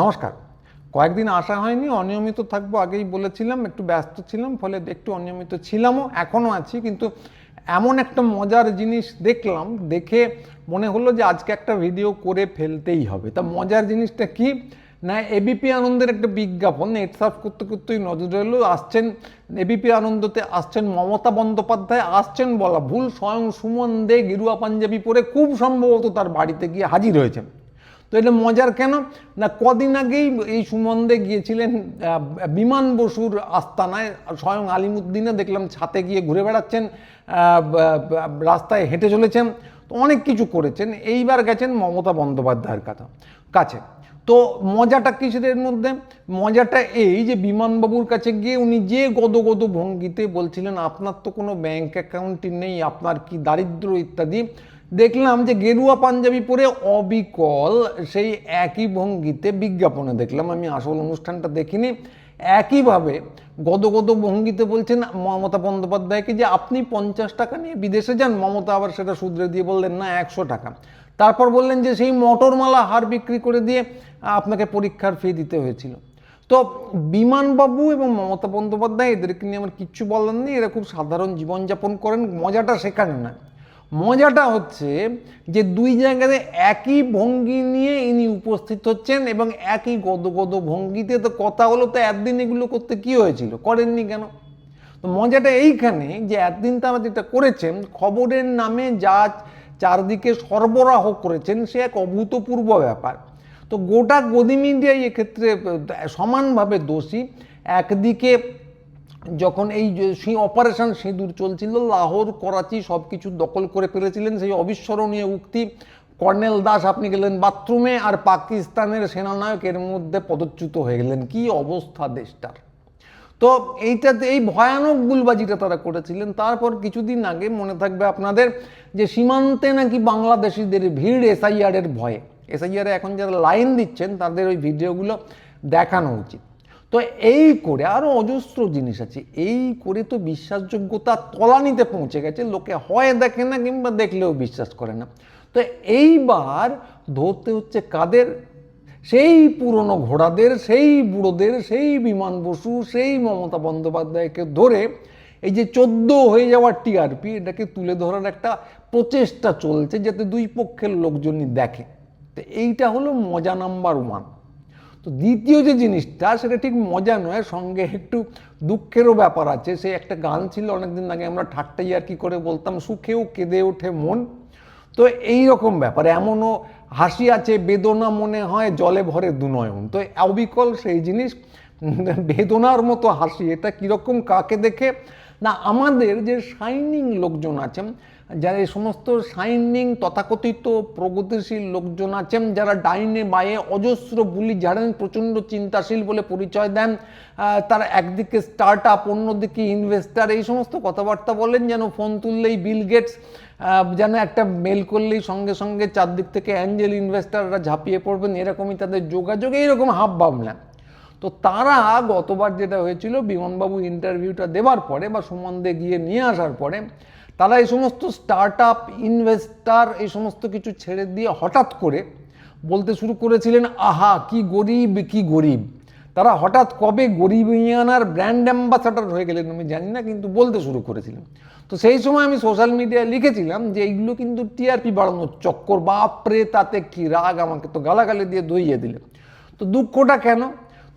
নমস্কার। কয়েকদিন আসা হয়নি, অনিয়মিত থাকব, আগেই বলেছিলাম, একটু ব্যস্ত ছিলাম, ফলে একটু অনিয়মিত ছিলামও, এখনও আছি, কিন্তু এমন একটা মজার জিনিস দেখলাম, দেখে মনে হলো যে আজকে একটা ভিডিও করে ফেলতেই হবে। তা মজার জিনিসটা কি? না এবিপি আনন্দের একটা বিজ্ঞাপন নেট সার্ফ করতে করতেই নজরে এলো, আসছেন এবিপি আনন্দতে আসছেন মমতা বন্দ্যোপাধ্যায়, আসছেন বলা ভুল, স্বয়ং সুমন দে গেরুয়া পাঞ্জাবি পরে খুব সম্ভবত তার বাড়িতে গিয়ে হাজির হয়েছেন। তো এটা মজার কেন? না, কদিন আগেই এই সুমন্দে গিয়েছিলেন বিমান বসুর আস্তানায় স্বয়ং আলিমুদ্দিনে দেখলাম ছাতে গিয়ে ঘুরে বেড়াচ্ছেন রাস্তায় হেঁটে চলেছেন, তো অনেক কিছু করেছেন। এইবার গেছেন মমতা বন্দ্যোপাধ্যায়ের কথা কাছে। তো মজাটা কিসের মধ্যে? মজাটা এই যে বিমানবাবুর কাছে গিয়ে উনি যে গদ গদ ভঙ্গিতে বলছিলেন, আপনার তো কোনো ব্যাংক অ্যাকাউন্টই নেই, আপনার কি দারিদ্র ইত্যাদি? দেখলাম যে গেরুয়া পাঞ্জাবি পরে অবিকল, সেই একই ভঙ্গিতে বিজ্ঞাপনে দেখলাম, আমি আসল অনুষ্ঠানটা দেখিনি। একইভাবে গদগদ ভঙ্গিতে বলছেন মমতা বন্দ্যোপাধ্যায়কে যে আপনি পঞ্চাশ টাকা নিয়ে বিদেশে যান? মমতা আবার সেটা শুধরে দিয়ে বললেন, না, একশো টাকা। তারপর বললেন যে সেই মটরমালা হার বিক্রি করে দিয়ে আপনাকে পরীক্ষার ফি দিতে হয়েছিল। তো বিমানবাবু এবং মমতা বন্দ্যোপাধ্যায় এদেরকে নিয়ে আমার কিচ্ছু বলার নেই, এরা খুব সাধারণ জীবনযাপন করেন, মজাটা সেখানে না মজাটা হচ্ছে যে দুই জায়গাতে একই ভঙ্গি নিয়ে ইনি উপস্থিত হচ্ছেন এবং একই গদগদ ভঙ্গিতে তো কথা হলো, তো একদিন এগুলো করতে কি হয়েছিল? করেননি কেন? তো মজাটা এইখানে যে একদিন তারা যেটা করেছেন, খবরের নামে যা চারদিকে সরবরাহ করেছেন, সে এক অভূতপূর্ব ব্যাপার। তো গোটা গদি মিডিয়াই এক্ষেত্রে সমানভাবে দোষী। একদিকে যখন এই সেই অপারেশন সিঁদুর চলছিল, লাহোর, করাচি সব কিছু দখল করে ফেলেছিলেন সেই অবিস্মরণীয় উক্তি। কর্নেল দাস, আপনি গেলেন বাথরুমে আর পাকিস্তানের সেনানায়ক এর মধ্যে পদচ্যুত হয়ে গেলেন। কি অবস্থা দেশটার? তো এইটাতে এই ভয়ানক গুলবাজিটা তারা করেছিলেন। তারপর কিছুদিন আগে মনে থাকবে আপনাদের যে সীমান্তে নাকি বাংলাদেশিদের ভিড় এসআইআর এর ভয়ে। এসআইআর এখন যারা লাইন দিচ্ছেন, তাদের ওই ভিডিওগুলো দেখানো উচিত। তো এই করে আরও অজস্র জিনিস আছে। এই করে তো বিশ্বাসযোগ্যতা তলানিতে পৌঁছে গেছে। লোকে হয় দেখে না কিংবা দেখলেও বিশ্বাস করে না। তো এইবার ধরতে হচ্ছে কাদের? সেই পুরনো ঘোড়াদের, সেই বুড়োদের, সেই বিমান বসু, সেই মমতা বন্দ্যোপাধ্যায়কে ধরে এই যে চোদ্দ হয়ে যাওয়ার টিআরপি এটাকে তুলে ধরার একটা প্রচেষ্টা চলছে যাতে দুই পক্ষের লোকজনই দেখে। তো এইটা হলো মজা নাম্বার ওয়ান। তো দ্বিতীয় যে জিনিসটা, সেটা ঠিক মজা নয়, সঙ্গে একটু দুঃখেরও ব্যাপার আছে। সে একটা গান ছিল অনেকদিন আগে, আমরা ঠাট্টাই আর কি করে বলতাম, সুখেও কেঁদে ওঠে মন। তো এই রকম ব্যাপার, এমনও হাসি আছে, বেদনা মনে হয়, জলে ভরে দুনয়ন। তো অবিকল সেই জিনিস, বেদনার মতো হাসি, এটা কীরকম কাকে দেখে? না, আমাদের যে শাইনিং লোকজন আছেন যারা এই সমস্ত শাইনিং তথাকথিত প্রগতিশীল লোকজন আছেন, যারা ডাইনে বায়ে অজস্র বুলি ঝাড়েন প্রচণ্ড চিন্তাশীল বলে পরিচয় দেন তারা একদিকে স্টার্ট আপ অন্যদিকে ইনভেস্টার এই সমস্ত কথাবার্তা বলেন যেন ফোন তুললেই বিল গেটস যেন একটা মেল করলেই সঙ্গে সঙ্গে চারদিক থেকে অ্যাঞ্জেল ইনভেস্টাররা ঝাঁপিয়ে পড়বেন, এরকমই তাদের যোগাযোগ, এইরকম হাব ভাবনা তো তারা গতবার যেটা হয়েছিল, বিমানবাবু ইন্টারভিউটা দেওয়ার পরে বা সম্বন্ধে গিয়ে নিয়ে আসার পরে তারা এই সমস্ত স্টার্ট আপ ইনভেস্টার এই সমস্ত কিছু ছেড়ে দিয়ে হঠাৎ করে বলতে শুরু করেছিলেন, আহা, কি গরিব কি গরিব। তারা হঠাৎ কবে গরিবিয়ানার ব্র্যান্ড অ্যাম্বাসাডার হয়ে গেলেন আমি জানি না, কিন্তু বলতে শুরু করেছিলেন। তো সেই সময় আমি সোশ্যাল মিডিয়ায় লিখেছিলাম যে এইগুলো কিন্তু টিআরপি বাড়ানোর চক্কর, বাপরে, তাতে কি রাগ, আমাকে তো গালাগালি দিয়ে দইয়ে দিলে তো দুঃখটা কেন?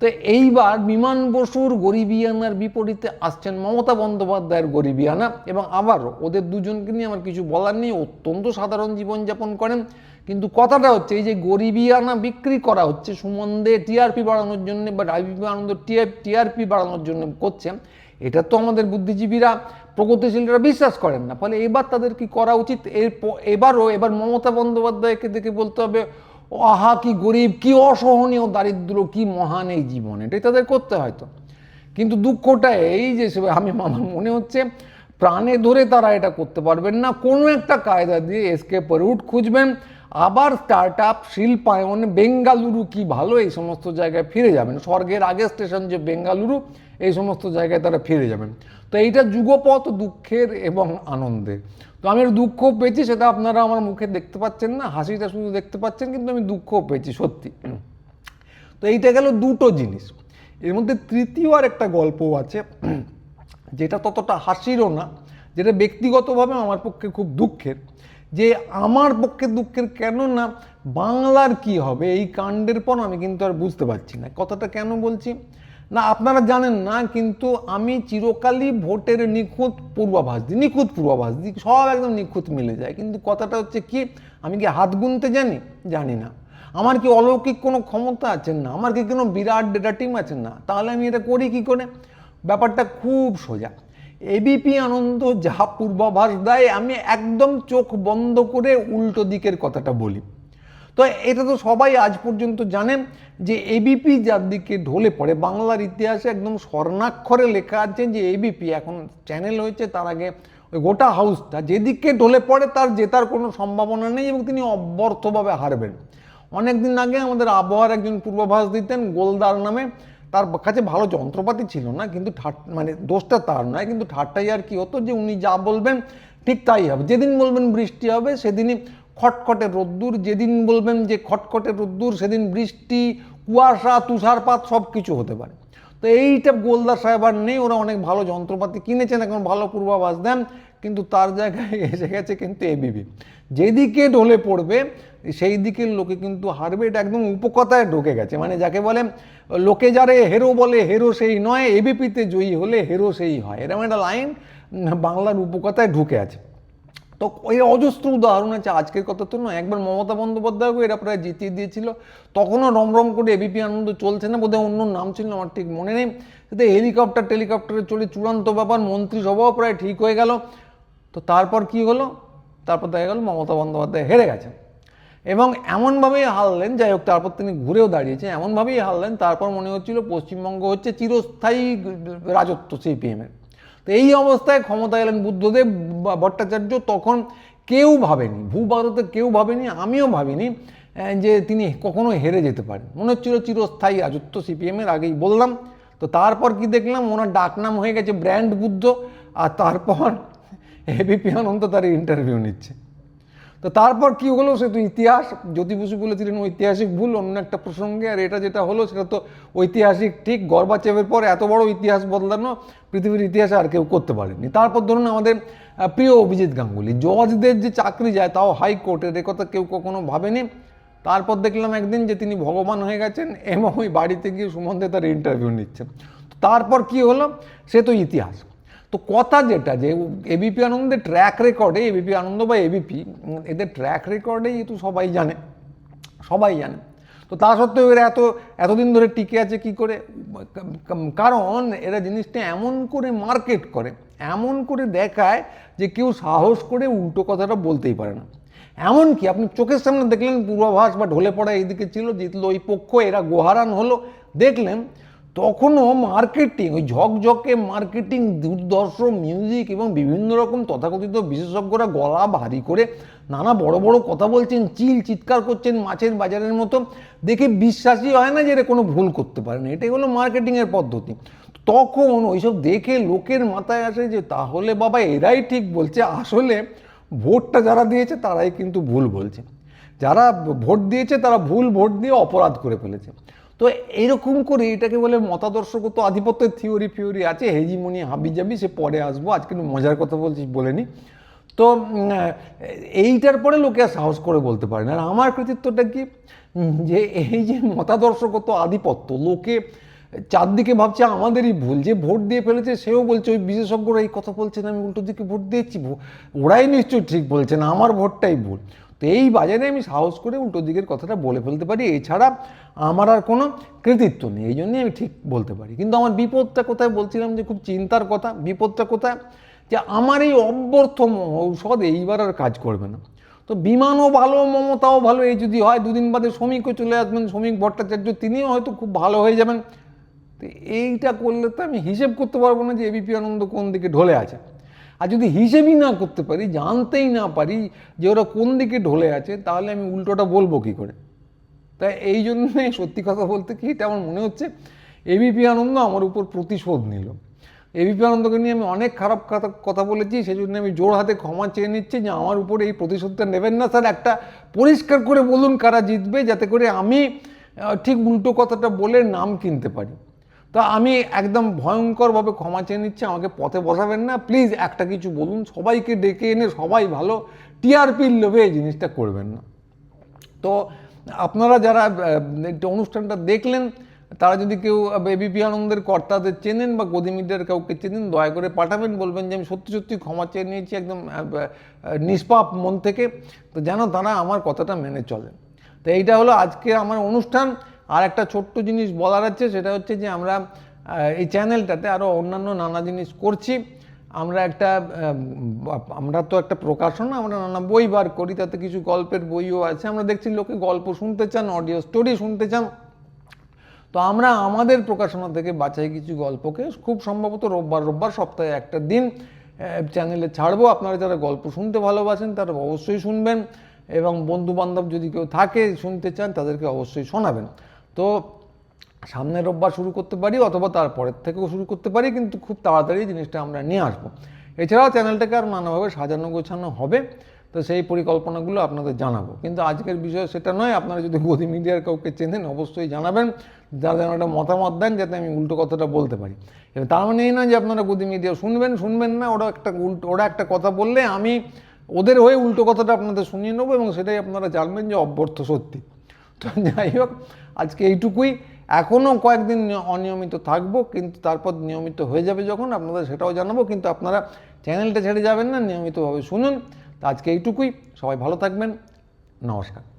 তো এইবার বিমান বসুর গরিবিয়ানার বিপরীতে আসছেন মমতা বন্দ্যোপাধ্যায়ের গরিবিয়ানা এবং আবারও ওদের দুজনকে নিয়ে আমার কিছু বলার নেই, অত্যন্ত সাধারণ জীবনযাপন করেন। কিন্তু কথাটা হচ্ছে এই যে গরিবিয়ানা বিক্রি করা হচ্ছে সুমন্দে টিআরপি বাড়ানোর জন্য বা রাজীব আনন্দ টিআরপি বাড়ানোর জন্য করছেন এটা তো আমাদের বুদ্ধিজীবীরা, প্রগতিশীলরা বিশ্বাস করেন না। ফলে এবার তাদের কি করা উচিত? এর এবারও এবার মমতা বন্দ্যোপাধ্যায়কে দেখে বলতে হবে আহা, কি গরিব, কি অসহনীয় দারিদ্র কি মহান এই জীবন। এটাই তাদের করতে হয়তো কিন্তু দুঃখটা এই যে আমি, আমার মনে হচ্ছে প্রাণে ধরে তারা এটা করতে পারবেন না। কোনো একটা কায়দা দিয়ে এসকে রুট খুঁজবেন। আবার স্টার্ট আপ শিল্পায়ন, বেঙ্গালুরু কি ভালো, এই সমস্ত জায়গায় ফিরে যাবেন। স্বর্গের আগের স্টেশন যে বেঙ্গালুরু, এই সমস্ত জায়গায় তারা ফিরে যাবেন। তো এইটা যুগপথ দুঃখের এবং আনন্দের। তো আমি দুঃখ পেয়েছি, সেটা আপনারা আমার মুখে দেখতে পাচ্ছেন না, হাসিটা শুধু দেখতে পাচ্ছেন, কিন্তু আমি দুঃখ পেয়েছি, সত্যি। তো এইটা গেল দুটো জিনিস। এর মধ্যে তৃতীয় আর একটা গল্প আছে, যেটা ততটা হাসিরও না, যেটা ব্যক্তিগতভাবে আমার পক্ষে খুব দুঃখের। যে আমার পক্ষে দুঃখের কেন না, বাংলার কি হবে? এই কাণ্ডের পর আমি কিন্তু আর বুঝতে পারছি না। কথাটা কেন বলছি? না, আপনারা জানেন না, কিন্তু আমি চিরকালই ভোটের নিখুঁত পূর্বাভাস দিই নিখুঁত পূর্বাভাস দিই সব একদম নিখুঁত মিলে যায়। কিন্তু কথাটা হচ্ছে কি, আমি কি হাত গুনতে জানি? জানি না। আমার কি অলৌকিক কোনো ক্ষমতা আছে না? আমার কি কোনো বিরাট ডেটা টিম আছে না? তাহলে আমি এটা করি কি করে? ব্যাপারটা খুব সোজা। এবিপি আনন্দ যা পূর্বাভাস দেয়, আমি একদম চোখ বন্ধ করে উল্টো দিকের কথাটা বলি। তো এটা তো সবাই আজ পর্যন্ত জানেন যে এবিপি যার দিকে ঢলে পড়ে, বাংলার ইতিহাসে একদম স্বর্ণাক্ষরে লেখা আছে যে এবিপি এখন চ্যানেল হয়েছে, তার আগে ওই গোটা হাউসটা যেদিকে ঢলে পড়ে, তার জেতার কোনো সম্ভাবনা নেই এবং তিনি অব্যর্থভাবে হারবেন। অনেক দিন আগে আমাদের আবহাওয়ার একজন পূর্বাভাস দিতেন, গোলদার নামে তার কাছে ভালো যন্ত্রপাতি ছিল না, কিন্তু ঠাট মানে দোষটা তার নয়, কিন্তু ঠাট্টাই আর কি হতো যে উনি যা বলবেন ঠিক তাই হবে। যেদিন বলবেন বৃষ্টি হবে, সেদিনই খটখটে রোদ্দুর, যেদিন বলবেন যে খটখটে রোদ্দুর, সেদিন বৃষ্টি, কুয়াশা, তুষারপাত সব কিছু হতে পারে। তো এইটা গোলদার সাহেব আর নেই, ওরা অনেক ভালো যন্ত্রপাতি কিনেছেন, এখন ভালো পূর্বাভাস দেন, কিন্তু তার জায়গায় এসে গেছে কিন্তু এবিবি যেদিকে ঢলে পড়বে সেই দিকের লোকে কিন্তু হারবে এটা একদম উপকথায় ঢুকে গেছে। মানে যাকে বলে, লোকে যারে হেরো বলে, হেরো সেই নয়, এবিপিতে জয়ী হলে হেরো সেই হয়। এরকম একটা লাইন বাংলার উপকথায় ঢুকে আছে। তো ওই অজস্র উদাহরণ আছে আজকের কথা তো নয়। একবার মমতা বন্দ্যোপাধ্যায়কে এরা প্রায় জিতিয়ে দিয়েছিল। তখনও রমরম করে এবিপি আনন্দ চলছে না, বোধহয় অন্য নাম ছিল আমার ঠিক মনে নেই। তাতে হেলিকপ্টার টেলিকপ্টারে চলে চূড়ান্ত ব্যাপার মন্ত্রিসভাও প্রায় ঠিক হয়ে গেল। তো তারপর কি হলো? তারপর দেখা গেল মমতা বন্দ্যোপাধ্যায় হেরে গেছেন। এবং এমনভাবেই হারলেন, যাই হোক, তারপর তিনি ঘুরেও দাঁড়িয়েছেন। এমনভাবেই হারলেন, তারপর মনে হচ্ছিল পশ্চিমবঙ্গ হচ্ছে চিরস্থায়ী রাজত্ব সিপিএমের তো এই অবস্থায় ক্ষমতা এলেন বুদ্ধদেব ভট্টাচার্য, তখন কেউ ভাবেনি, ভূভারতে কেউ ভাবেনি, আমিও ভাবিনি যে তিনি কখনো হেরে যেতে পারেন। মনে হচ্ছিল চিরস্থায়ী রাজত্ব সিপিএমের আগেই বললাম। তো তারপর কি দেখলাম, ওনার ডাকনাম হয়ে গেছে ব্র্যান্ড বুদ্ধ, আর তারপর এবিপি আনন্দ তার ইন্টারভিউ নিচ্ছে। তো তারপর কি হলো? সে তো ইতিহাস জ্যোতি বসু বলেছিলেন ঐতিহাসিক ভুল, অন্য একটা প্রসঙ্গে, আর এটা যেটা হলো সেটা তো ঐতিহাসিক, ঠিক গর্বাচেপের পর এত বড় ইতিহাস বদলানো পৃথিবীর ইতিহাসে আর কেউ করতে পারেনি। তারপর ধরুন আমাদের প্রিয় অভিজিৎ গাঙ্গুলি জজদের যে চাকরি যায় তাও হাইকোর্টের এ কথা কেউ কখনো ভাবেনি। তারপর দেখলাম একদিন যে তিনি ভগবান হয়ে গেছেন এবং ওই বাড়িতে গিয়ে সুমন্দে তার ইন্টারভিউ নিচ্ছেন। তারপর কি হলো? সে তো ইতিহাস। তো কথা যেটা যে এবিপি আনন্দের ট্র্যাক রেকর্ডে এবিপি আনন্দ বা এবিপি এদের ট্র্যাক রেকর্ডেই তো সবাই জানে সবাই জানে। তো তা সত্ত্বেও এরা এত, এতদিন ধরে টিকে আছে কি করে? কারণ এরা জিনিসটা এমন করে মার্কেট করে, এমন করে দেখায় যে কেউ সাহস করে উল্টো কথাটা বলতেই পারে না। এমন কি আপনি চোখের সামনে দেখলেন পূর্বাভাস বা ঢলে পড়া এইদিকে ছিল, জিতলো ওই পক্ষ, এরা গোহারান হলো, দেখলেন তখনও মার্কেটিং ওই ঝকঝকে মার্কেটিং দুর্দর্শ মিউজিক এবং বিভিন্ন রকম তথাকথিত বিশেষজ্ঞরা গলা ভারী করে নানা বড় বড় কথা বলছেন, চিল চিৎকার করছেন মাছের বাজারের মতো। দেখে বিশ্বাসই হয় না যে এরা কোনো ভুল করতে পারে না। এটাই হলো মার্কেটিংয়ের পদ্ধতি। তখন ওইসব দেখে লোকের মাথায় আসে যে, তাহলে বাবা এরাই ঠিক বলছে। আসলে ভোটটা যারা দিয়েছে, তারাই কিন্তু ভুল বলছে। যারা ভোট দিয়েছে, তারা ভুল ভোট দিয়ে অপরাধ করে ফেলেছে। তো এইরকম করে এটাকে বলে মতাদর্শগত আধিপত্যের থিওরি ফিওরি আছে। হেজিমনি হাবি যাবি সে পরে আসব। আজকে মজার কথা বলছি বলেনি তো এইটার পরে লোকে আর সাহস করে বলতে পারে না। আর আমার কৃতিত্বটা কি? যে এই যে মতাদর্শগত আধিপত্য, লোকে চারদিকে ভাবছে আমাদেরই ভুল। যে ভোট দিয়ে ফেলেছে, সেও বলছে, ওই বিশেষজ্ঞরা এই কথা বলছেন আমি উল্টো দিকে ভোট দিয়েছি। ওরাই নিশ্চয়ই ঠিক বলছে না, আমার ভোটটাই ভুল। তো এই বাজারে আমি সাহস করে উল্টো দিকের কথাটা বলে ফেলতে পারি। এছাড়া আমার আর কোনো কৃতিত্ব নেই, এই জন্যই আমি ঠিক বলতে পারি। কিন্তু আমার বিপদটা কোথায় বলছিলাম যে খুব চিন্তার কথা, বিপদটা কোথায়? যে আমার এই অব্যর্থ ঔষধ এইবার আর কাজ করবে না। তো বিমানও ভালো, মমতাও ভালো, এই যদি হয় দুদিন বাদে শ্রমিকও চলে আসবেন, শ্রমিক ভট্টাচার্য, তিনিও হয়তো খুব ভালো হয়ে যাবেন। তো এইটা করলে তো আমি হিসেব করতে পারব না যে এবিপি আনন্দ কোন দিকে ঢলে আছে। আর যদি হিসেবই না করতে পারি, জানতেই না পারি যে ওরা কোন দিকে ঢলে আছে, তাহলে আমি উল্টোটা বলব কী করে? তাই এই জন্যে সত্যি কথা বলতে কি, এটা আমার মনে হচ্ছে এবিপি আনন্দ আমার উপর প্রতিশোধ নিল। এবিপি আনন্দকে নিয়ে আমি অনেক খারাপ কথা কথা বলেছি সেই জন্য আমি জোর হাতে ক্ষমা চেয়ে নিচ্ছি যে আমার উপরে এই প্রতিশোধটা নেবেন না। স্যার, একটা পরিষ্কার করে বলুন কারা জিতবে, যাতে করে আমি ঠিক উল্টো কথাটা বলে নাম কিনতে পারি। তা আমি একদম ভয়ঙ্করভাবে ক্ষমা চেয়ে নিচ্ছি, আমাকে পথে বসাবেন না। প্লিজ একটা কিছু বলুন, সবাইকে ডেকে এনে সবাই ভালো টিআরপির লোভে এই জিনিসটা করবেন না। তো আপনারা যারা একটু অনুষ্ঠানটা দেখলেন, তারা যদি কেউ এবিপি আনন্দের কর্তাদের চেনেন বা গদি মিডিয়ার কাউকে চেনেন, দয়া করে পাঠাবেন, বলবেন যে আমি সত্যি সত্যি ক্ষমা চেয়ে নিয়েছি, একদম নিষ্পাপ মন থেকে। তো যেন তারা আমার কথাটা মেনে চলেন। তো এইটা হলো আজকে আমার অনুষ্ঠান। আর একটা ছোট্ট জিনিস বলার আছে, সেটা হচ্ছে যে আমরা এই চ্যানেলটাতে আরও অন্যান্য নানা জিনিস করছি। আমরা একটা আমরা তো একটা প্রকাশনা, আমরা নানা বই বার করি, তাতে কিছু গল্পের বইও আছে। আমরা দেখছি লোকে গল্প শুনতে চান অডিও স্টোরি শুনতে চান। তো আমরা আমাদের প্রকাশনা থেকে বাছাই কিছু গল্পকে খুব সম্ভবত রোববার রোববার সপ্তাহে একটা দিন চ্যানেলে ছাড়বো। আপনারা যারা গল্প শুনতে ভালোবাসেন, তারা অবশ্যই শুনবেন। এবং বন্ধু বান্ধব যদি কেউ থাকে, শুনতে চান, তাদেরকে অবশ্যই শোনাবেন। তো সামনের রোববার শুরু করতে পারি অথবা তারপরের থেকেও শুরু করতে পারি, কিন্তু খুব তাড়াতাড়ি জিনিসটা আমরা নিয়ে আসব। এছাড়াও চ্যানেলটাকে আর নানাভাবে সাজানো গোছানো হবে, তো সেই পরিকল্পনাগুলো আপনাদের জানাব। কিন্তু আজকের বিষয় সেটা নয়, আপনারা যদি গদি মিডিয়ার কাউকে চেনেন অবশ্যই জানাবেন, যারা যেন একটা মতামত দেন যাতে আমি উল্টো কথাটা বলতে পারি। এবার তার মানে এই নয় যে আপনারা গদি মিডিয়া শুনবেন শুনবেন না, ওরা একটা উল্টো, ওরা একটা কথা বললে আমি ওদের হয়ে উল্টো কথাটা আপনাদের শুনিয়ে নেব এবং সেটাই আপনারা জানবেন যে অব্যর্থ সত্যি। তো যাই হোক, আজকে এইটুকুই। এখনও কয়েকদিন অনিয়মিত থাকব, কিন্তু তারপর নিয়মিত হয়ে যাবে যখন, আপনাদের সেটাও জানাব, কিন্তু আপনারা চ্যানেলটা ছেড়ে যাবেন না, নিয়মিতভাবে শুনুন। তো আজকে এইটুকুই, সবাই ভালো থাকবেন, নমস্কার।